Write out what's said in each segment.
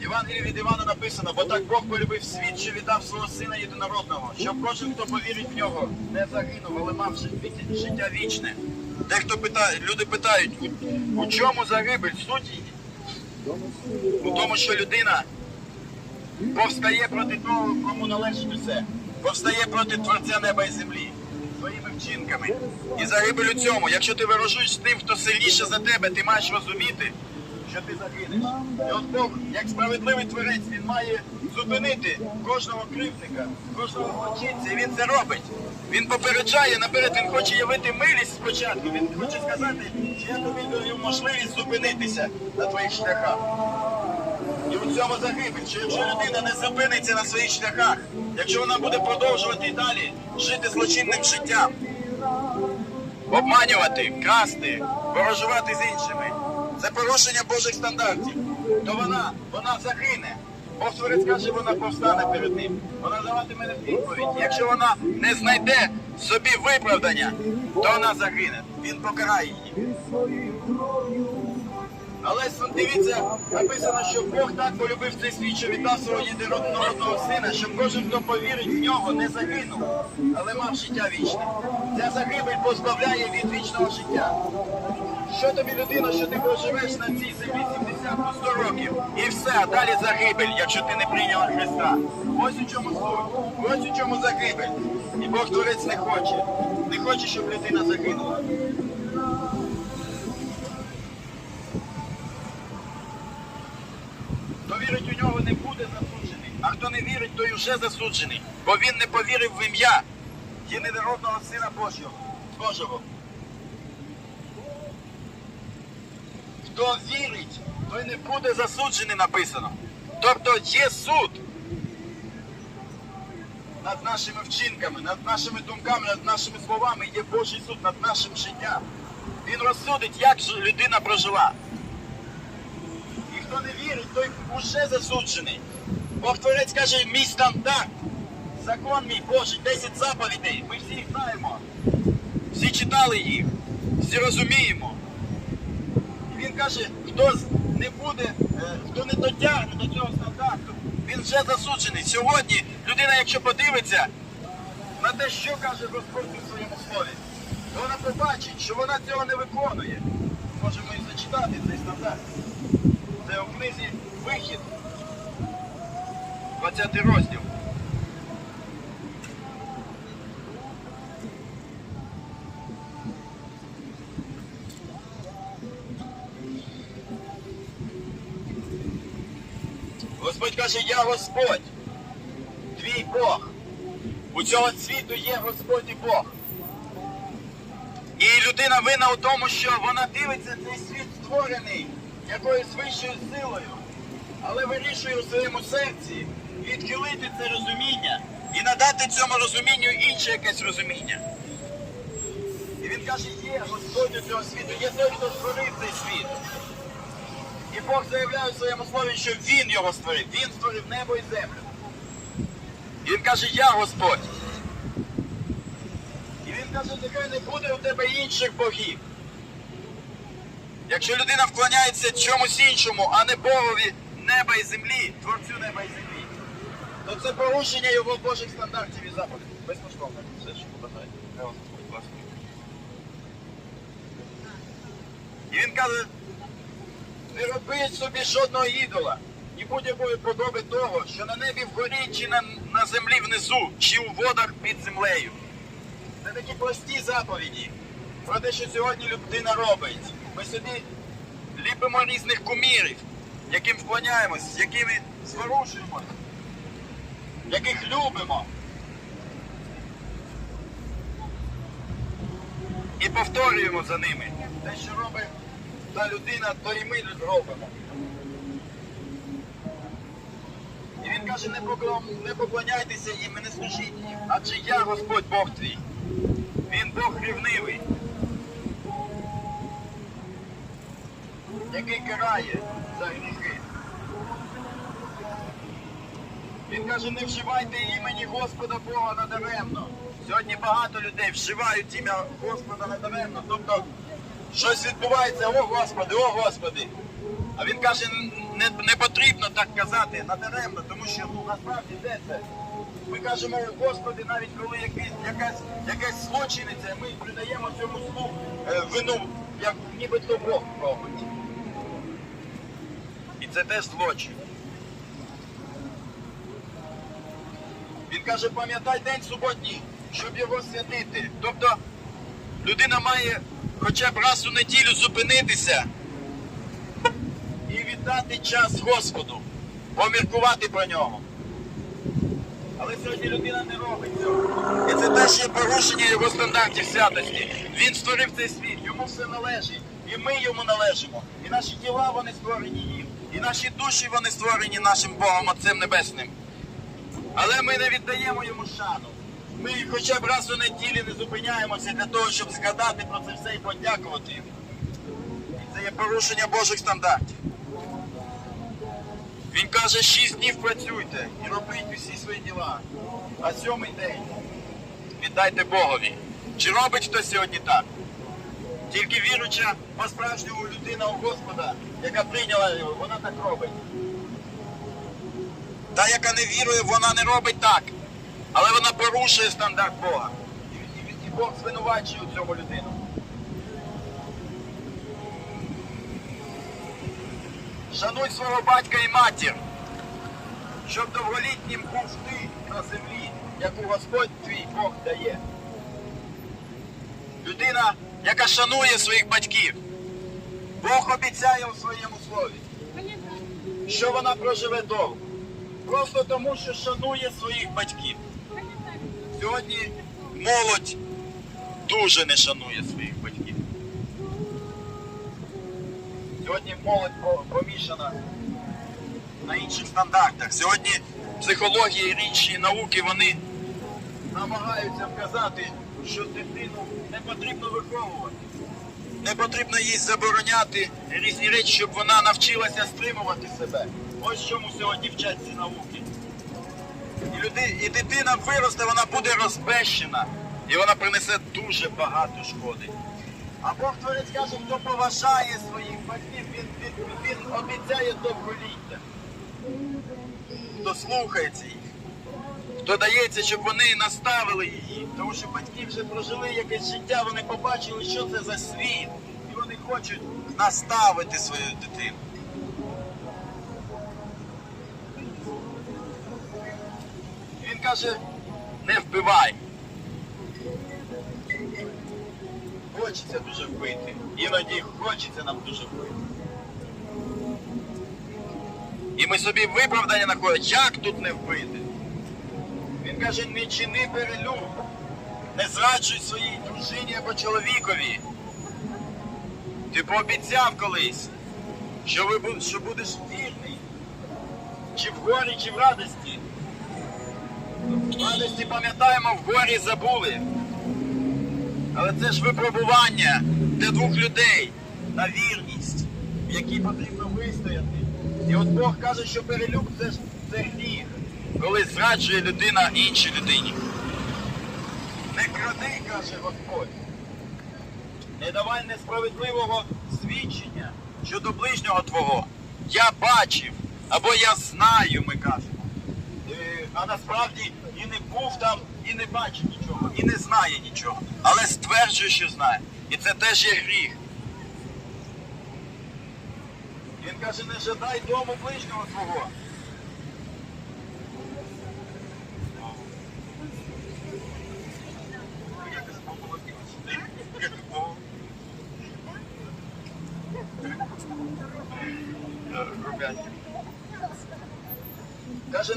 Євангелії від Івана написано, бо так Бог полюбив світ, що віддав свого сина єдинородного, щоб кожен, хто повірить в нього, не загинув, але мав життя вічне. Дехто питає, люди питають, у, у чому загибель? Суть її? У тому, що людина повстає проти того, кому належить усе. Повстає проти Творця неба і землі своїми вчинками. І загибель у цьому. Якщо ти ворожуєш з тим, хто сильніше за тебе, ти маєш розуміти, що ти загинеш. І от Бог, як справедливий творець, він має зупинити кожного кривдника, кожного злочинця, і він це робить. Він попереджає наперед, він хоче явити милість спочатку. Він хоче сказати, що я тобі даю можливість зупинитися на твоїх шляхах. І у цьому загибель, що якщо людина не зупиниться на своїх шляхах, якщо вона буде продовжувати і далі жити злочинним життям, обманювати, красти, ворожувати з іншими, це порушення Божих стандартів, то вона, вона загине. Бог Творець каже, вона повстане перед ним. Вона даватиме відповідь. Якщо вона не знайде собі виправдання, то вона загине. Він покарає її. Але дивіться, написано, що Бог так полюбив цей світ, що віддав свого єдинородного сина, щоб кожен, хто повірить в нього, не загинув, але мав життя вічне. Ця загибель позбавляє від вічного життя. Що тобі людина, що ти проживеш на цій землі 70-100 років, і все, далі загибель, якщо ти не прийняла Христа. Ось у чому суть, ось у чому загибель. І Бог Творець не хоче. Не хоче, щоб людина загинула. Хто вірить у нього, не буде засуджений. А хто не вірить, той вже засуджений. Бо він не повірив в ім'я єдинородного Сина Божого. Божого. Хто вірить, той не буде засуджений, написано. Тобто є суд над нашими вчинками, над нашими думками, над нашими словами, є Божий суд над нашим життям. Він розсудить, як людина прожила. І хто не вірить, той уже засуджений. Бог Творець каже, мій стандарт, закон мій Божий, 10 заповідей. Ми всі їх знаємо. Всі читали їх, всі розуміємо. Він каже, хто не буде, е, хто не дотягне до цього стандарту, він вже засуджений. Сьогодні людина, якщо подивиться на те, що каже Господь у своєму слові, то вона побачить, що вона цього не виконує. Можемо і зачитати цей стандарт. Це у книзі Вихід, 20 розділ. Каже, я Господь, твій Бог. У цього світу є Господь і Бог. І людина винна у тому, що вона дивиться цей світ створений якоюсь вищою силою, але вирішує у своєму серці відхилити це розуміння і надати цьому розумінню інше якесь розуміння. І він каже, є Господь у цього світу, є той, хто створив цей світ. І Бог заявляє у своєму слові, що Він його створив. Він створив небо і землю. І він каже, я Господь. І він каже, нехай не буде у тебе інших богів. Якщо людина вклоняється чомусь іншому, а не Богові неба і землі, творцю неба і землі, то це порушення його Божих стандартів і заповідей. Безкоштовно все, що побажаєте. І він каже, не роби собі жодного ідола і будь-якої подоби того, що на небі вгорі, чи на, на землі внизу, чи у водах під землею. Це такі прості заповіді про те, що сьогодні людина робить. Ми собі ліпимо різних кумірів, яким вклоняємось, з якими зворушуємось, яких любимо. І повторюємо за ними. Те, що робить та людина, то і ми робимо. І він каже, не, поклон- не поклоняйтеся їм і не служіть їм, адже я Господь Бог твій. Він Бог рівнивий, який карає за гріхи. Він каже, не вживайте імені Господа Бога надаремно. Сьогодні багато людей вживають ім'я Господа надаремно. Тобто щось відбувається, о Господи, о Господи. А він каже, не, не потрібно так казати надаремно, тому що ну, насправді де це? Ми кажемо, о Господи, навіть коли якийсь, якась, якась злочинниця, ми придаємо цьому злу е, вину, як нібито Бог робить. І це теж злочин. Він каже, пам'ятай день суботній, щоб його святити. Тобто людина має хоча б раз у неділю зупинитися і віддати час Господу, поміркувати про нього. Але сьогодні людина не робить цього. І це теж є порушення його стандартів святості. Він створив цей світ, йому все належить. І ми йому належимо. І наші тіла вони створені їм. І наші душі вони створені нашим Богом Отцем Небесним. Але ми не віддаємо йому шану. Ми хоча б раз у неділі не зупиняємося для того, щоб згадати про це все і подякувати. І це є порушення Божих стандартів. Він каже, шість днів працюйте і робіть усі свої діла. А сьомий день віддайте Богові. Чи робить хтось сьогодні так? Тільки віруча по-справжньому людина у Господа, яка прийняла його, вона так робить. Та, яка не вірує, вона не робить так. Але вона порушує стандарт Бога. І, і, і Бог звинувачує у цьому людину. Шануй свого батька і матір, щоб довголітнім був ти на землі, яку Господь твій Бог дає. Людина, яка шанує своїх батьків, Бог обіцяє у своєму слові, що вона проживе довго. Просто тому, що шанує своїх батьків. Сьогодні молодь дуже не шанує своїх батьків. Сьогодні молодь по- помішана на інших стандартах. Сьогодні психологія і інші науки вони намагаються вказати, що дитину не потрібно виховувати. Не потрібно їй забороняти різні речі, щоб вона навчилася стримувати себе. Ось чому сьогодні вчать ці науки. Люди, і дитина виросте, вона буде розбещена, і вона принесе дуже багато шкоди. А Бог Творець каже, хто поважає своїх батьків, він, він, він обіцяє довголіття. Хто слухається їх, хто дається, щоб вони наставили її. Тому що батьки вже прожили якесь життя, вони побачили, що це за світ. І вони хочуть наставити свою дитину. Каже, не вбивай. Хочеться дуже вбити. Іноді хочеться нам дуже вбити. І ми собі виправдання знаходимо, як тут не вбити. Він каже, не чини перелюб, не зраджуй своїй дружині або чоловікові. Ти пообіцяв колись, що, ви, що будеш вірний, чи в горі, чи в радості. Радості пам'ятаємо, в горі забули. Але це ж випробування для двох людей на вірність, в якій потрібно вистояти. І от Бог каже, що перелюб це ж це гріх, коли зраджує людина іншій людині. Не кради, каже Господь. Не давай несправедливого свідчення щодо ближнього твого. Я бачив, або я знаю, ми кажемо. А насправді і не був там, і не бачив нічого, і не знає нічого. Але стверджує, що знає. І це теж є гріх. Він каже, не жадай дому ближнього свого. Каже,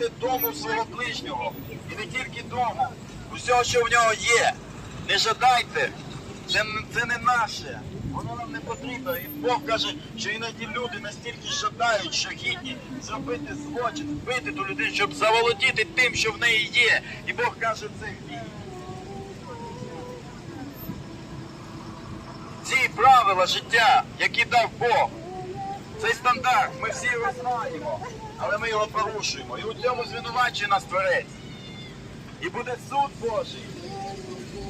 не дому свого ближнього. І не тільки дому. Усього, що в нього є. Не жадайте. Це, це не наше. Воно нам не потрібно. І Бог каже, що іноді люди настільки жадають, що гідні зробити злочин, вбити ту людину, щоб заволодіти тим, що в неї є. І Бог каже, це гріх. Ці правила життя, які дав Бог, цей стандарт, ми всі його знаємо, але ми його порушуємо. І у цьому звинувачує нас Творець. І буде суд Божий.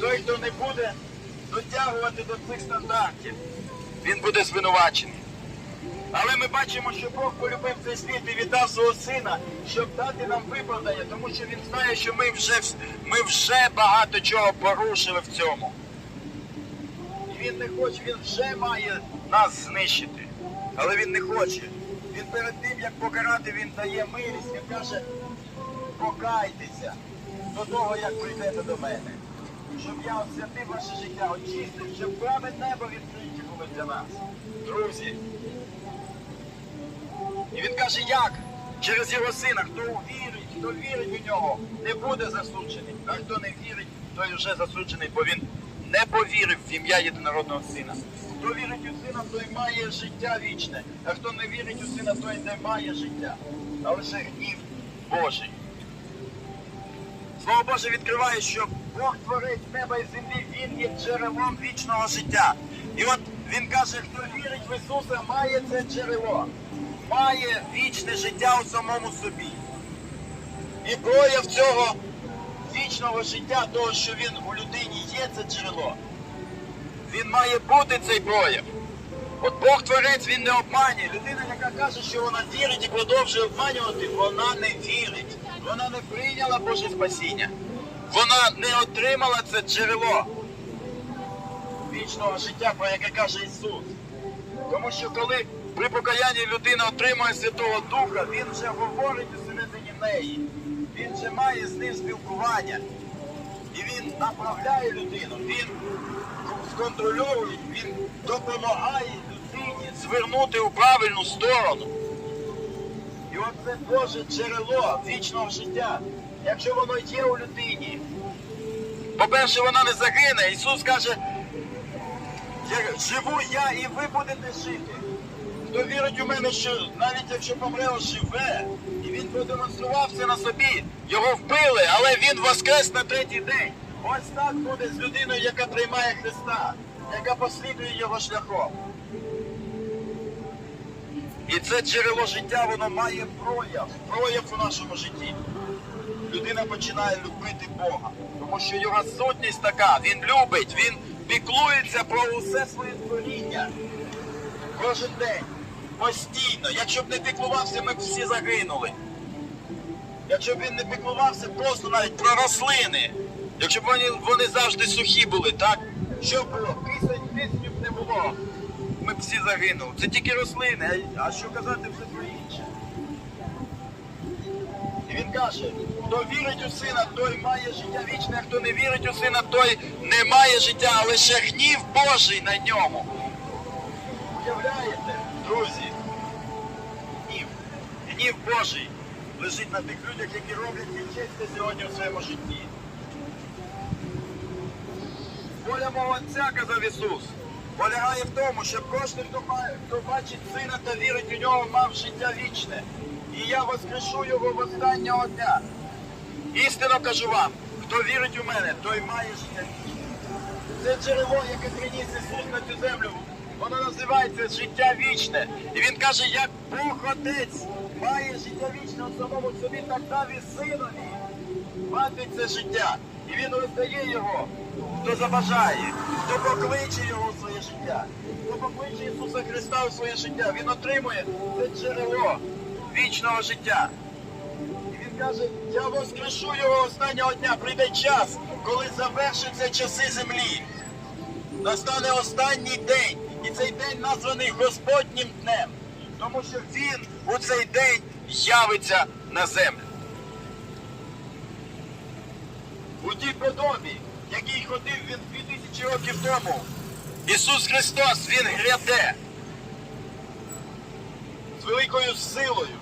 Той, хто не буде дотягувати до цих стандартів, він буде звинувачений. Але ми бачимо, що Бог полюбив цей світ і віддав свого сина, щоб дати нам виправдання, тому що він знає, що ми вже, ми вже багато чого порушили в цьому. І він не хоче, він вже має нас знищити. Але він не хоче. Він перед тим, як покарати, він дає милість, він каже, покайтеся до того, як прийдете до мене. Щоб я освятив ваше життя, очистив, щоб брами неба відкриті для нас. Друзі. І він каже, як? Через його сина, хто вірить, хто вірить у нього, не буде засуджений. А хто не вірить, той вже засуджений, бо він не повірив в ім'я єдинородного сина. Хто вірить у сина, той має життя вічне, а хто не вірить у сина, той не має життя, а лише гнів Божий. Слово Боже відкриває, що Бог творець неба і землі, Він є джерелом вічного життя. І от він каже, хто вірить в Ісуса, має це джерело, має вічне життя у самому собі. І прояв цього вічного життя, того, що він у людині є, це джерело. Він має бути цей прояв. От Бог творець він не обманює. Людина, яка каже, що вона вірить і продовжує обманювати, вона не вірить. Вона не прийняла Боже спасіння. Вона не отримала це джерело вічного життя, про яке каже Ісус. Тому що коли при покаянні людина отримує Святого Духа, він вже говорить усередині неї. Він вже має з ним спілкування. І він направляє людину, він сконтрольовує, він допомагає людині звернути у правильну сторону. І оце Боже джерело вічного життя, якщо воно є у людині. По-перше, вона не загине. Ісус каже, «Я- живу я і ви будете жити. Хто вірить у мене, що навіть якщо помре, живе, і він продемонстрував це на собі. Його вбили, але він воскрес на третій день. Ось так буде з людиною, яка приймає Христа, яка послідує його шляхом. І це джерело життя, воно має прояв, прояв у нашому житті. Людина починає любити Бога, тому що його сутність така, він любить, він піклується про усе своє творіння. Кожен день, постійно. Якщо б не піклувався, ми б всі загинули. Якщо б він не піклувався просто навіть про рослини, якщо б вони, вони завжди сухі були, так? Що б було? Кисень, кисню б не було. Ми б всі загинули. Це тільки рослини, а, що казати вже про інше? І він каже, хто вірить у сина, той має життя вічне, а хто не вірить у сина, той не має життя, а лише гнів Божий на ньому. Уявляєте, друзі? Гнів. Божий лежить на тих людях, які роблять нечесте сьогодні у своєму житті. Воля мого Отця, казав Ісус, полягає в тому, щоб кожен, хто бачить сина та вірить у нього, мав життя вічне. І я воскрешу його в останнього дня. Істинно кажу вам, хто вірить у мене, той має життя вічне. Це джерело, яке приніс Ісус на цю землю. Воно називається життя вічне. І він каже, як Бог Отець має життя вічне самому собі, так дав синові. Мати це життя. І він роздає його, хто забажає, хто покличе його у своє життя, хто покличе Ісуса Христа у своє життя. Він отримує це джерело вічного життя. І він каже, я воскрешу його останнього дня, прийде час, коли завершаться часи землі. Настане останній день, і цей день названий Господнім днем, тому що він у цей день явиться на землю. У тій подобі, який ходив він 2000 років тому, Ісус Христос, Він гряде з великою силою.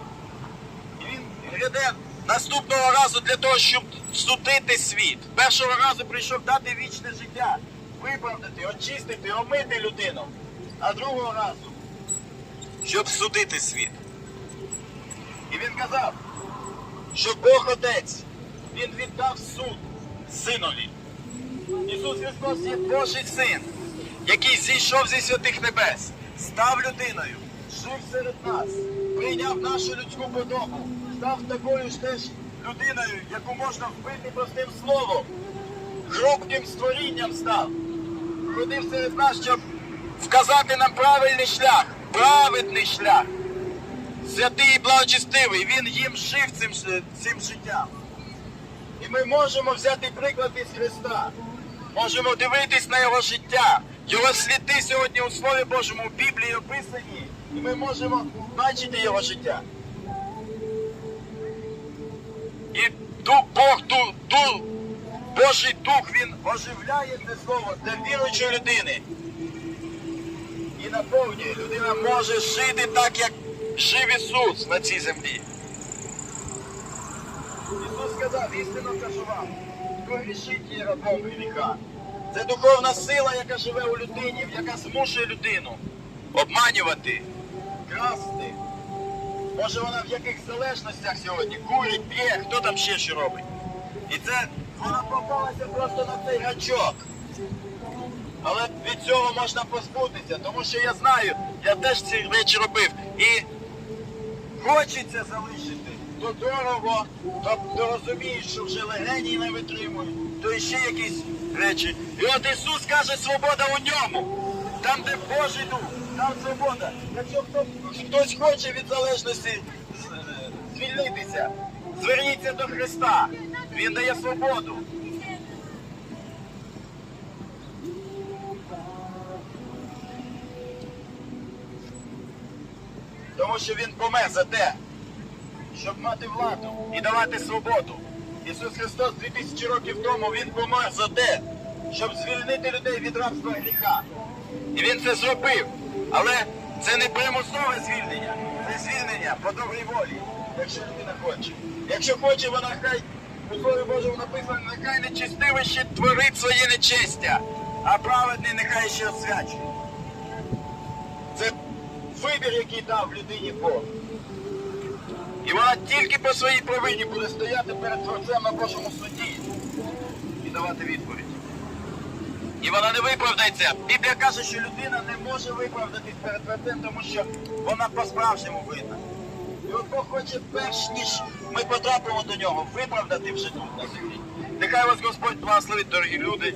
І він гряде наступного разу для того, щоб судити світ. Першого разу прийшов дати вічне життя, виправдати, очистити, омити людину. А другого разу, щоб судити світ. І він казав, що Бог Отець, Він віддав суд синові. Ісус Христос є Божий син, який зійшов зі святих небес, став людиною, жив серед нас, прийняв нашу людську подобу, став такою ж теж людиною, яку можна вбити простим словом, хрупким створінням став, ходив серед нас, щоб вказати нам правильний шлях, праведний шлях. Святий і благочестивий, він їм жив цим, цим життям. І ми можемо взяти приклад із Христа. Можемо дивитись на його життя. Його сліди сьогодні у Слові Божому в Біблії описані. І ми можемо бачити його життя. І дух, Бог, дух, дух, Божий дух, він оживляє це слово для віруючої людини. І наповнює. Людина може жити так, як жив Ісус на цій землі. Ісус сказав, істинно кажу вам, хто грішить є рабом гріха. Це духовна сила, яка живе у людині, яка змушує людину обманювати, красти. Може вона в яких залежностях сьогодні курить, п'є, хто там ще що робить. І це вона попалася просто на цей гачок. Але від цього можна позбутися, тому що я знаю, я теж ці речі робив. І хочеться залишити, то дорого, то, то розумієш, що вже легені не витримують, то іще якісь речі. І от Ісус каже, свобода у ньому. Там, де Божий дух, там свобода. Якщо хто, хтось хоче від залежності звільнитися, зверніться до Христа. Він дає свободу. Тому що він помер за те, щоб мати владу і давати свободу. Ісус Христос 2000 років тому Він помер за те, щоб звільнити людей від рабства гріха. І Він це зробив. Але це не примусове звільнення, це звільнення по добрій волі, якщо людина хоче. Якщо хоче, вона хай у Слові Божому написано, нехай нечистивий ще творить своє нечестя, а праведний нехай ще освячує. Вибір, який дав людині Бог. І вона тільки по своїй провині буде стояти перед Творцем на Божому суді і давати відповідь. І вона не виправдається. Біблія каже, що людина не може виправдатись перед Творцем, тому що вона по-справжньому винна. І от Бог хоче перш ніж ми потрапимо до нього, виправдати вже тут на землі. Нехай вас Господь благословить, дорогі люди.